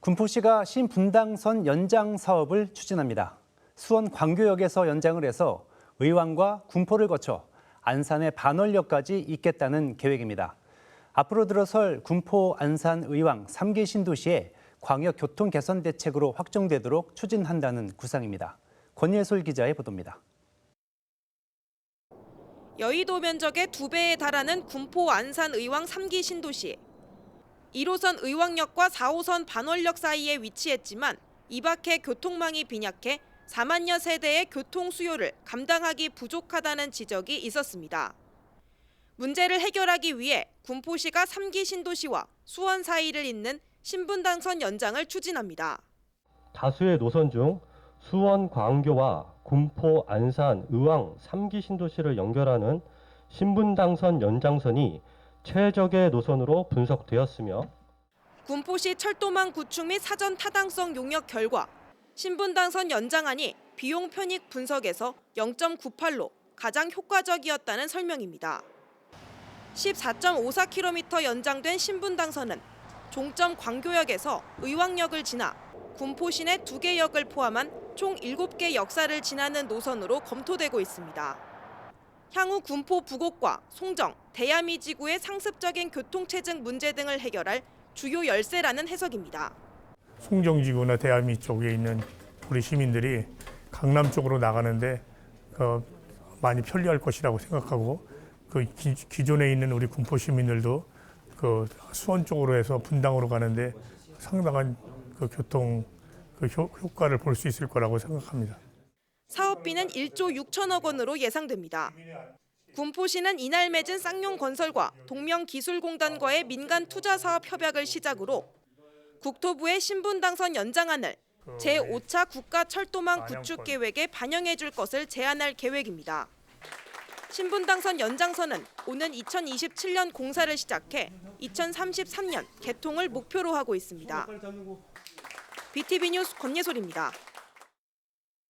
군포시가 신분당선 연장 사업을 추진합니다. 수원 광교역에서 연장을 해서 의왕과 군포를 거쳐 안산의 반월역까지 잇겠다는 계획입니다. 앞으로 들어설 군포, 안산, 의왕 3개 신도시에 광역 교통 개선 대책으로 확정되도록 추진한다는 구상입니다. 권예솔 기자의 보도입니다. 여의도 면적의 두 배에 달하는 군포 안산 의왕 3기 신도시. 1호선 의왕역과 4호선 반월역 사이에 위치했지만 이밖에 교통망이 빈약해 4만여 세대의 교통 수요를 감당하기 부족하다는 지적이 있었습니다. 문제를 해결하기 위해 군포시가 3기 신도시와 수원 사이를 잇는 신분당선 연장을 추진합니다. 다수의 노선 중 수원 광교와 군포 안산 의왕 3기 신도시를 연결하는 신분당선 연장선이 최적의 노선으로 분석되었으며 군포시 철도망 구축 및 사전 타당성 용역 결과 신분당선 연장안이 비용 편익 분석에서 0.98로 가장 효과적이었다는 설명입니다. 14.54km 연장된 신분당선은 종점 광교역에서 의왕역을 지나 군포 시내 2개 역을 포함한 총 7개 역사를 지나는 노선으로 검토되고 있습니다. 향후 군포 부곡과 송정, 대야미 지구의 상습적인 교통체증 문제 등을 해결할 주요 열쇠라는 해석입니다. 송정 지구나 대암이 쪽에 있는 우리 시민들이 강남 쪽으로 나가는데 그 많이 편리할 것이라고 생각하고 그 기, 기존에 있는 우리 군포 시민들도 그 수원 쪽으로 해서 분당으로 가는데 상당한 그 교통 그 효, 효과를 볼 수 있을 거라고 생각합니다. 사업비는 1조 6천억 원으로 예상됩니다. 군포시는 이날 맺은 쌍용 건설과 동명기술공단과의 민간 투자 사업 협약을 시작으로 국토부의 신분 당선 연장안을 제5차 국가 철도망 구축 계획에 반영해 줄 것을 제안할 계획입니다. 신분 당선 연장선은 오는 2027년 공사를 시작해 2033년 개통을 목표로 하고 있습니다. BTV 뉴스 권예솔입니다.